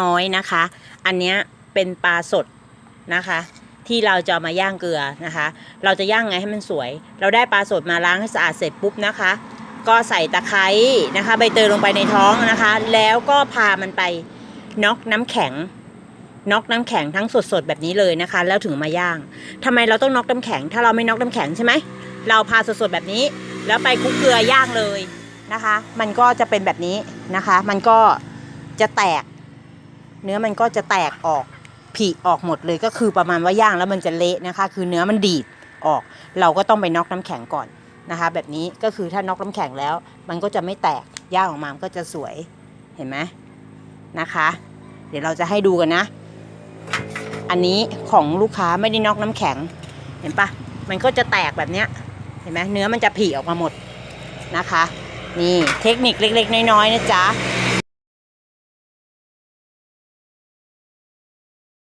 น้อยๆนะคะ อันนี้เป็นปลาสดนะคะ ที่เราจะมาย่างเกลือนะคะ เราจะย่างไงให้มันสวย เราได้ปลาสดมาล้างให้สะอาดเสร็จปุ๊บนะคะ ก็ใส่ตะไคร้นะคะ ใบเตยลงไปในท้องนะคะ แล้วก็พามันไปน็อกน้ำแข็งน็อกน้ำแข็งทั้งสดๆแบบนี้เลยนะคะ แล้วถึงมาย่างทำไมเราต้องน็อกน้ำแข็ง ถ้าเราไม่น็อกน้ำแข็งใช่ไหมเราพาสดๆแบบนี้ แล้วไปคลุกเกลือย่างเลยนะคะ มันก็จะเป็นแบบนี้นะคะ มันก็จะแตก เนื้อมันก็จะแตกออกผิออกหมดเลยก็คือประมาณว่าย่างแล้วมันจะเละนะคะ คือเนื้อมันดีดออก เราก็ต้องไปน็อกน้ำแข็งก่อนนะคะ แบบนี้ก็คือถ้าน็อกน้ำแข็งแล้ว มันก็จะไม่แตกย่างออกมามันก็จะสวยเห็นไหมนะคะ เดี๋ยวเราจะให้ดูกันนะ อันนี้ของลูกค้าไม่ได้น็อกน้ำแข็ง เห็นปะมันก็จะแตกแบบเนี้ยเห็นไหมเนื้อมันจะผิออกมาหมดนะคะ นี่เทคนิคเล็ก ๆ น้อยๆนะจ๊ะ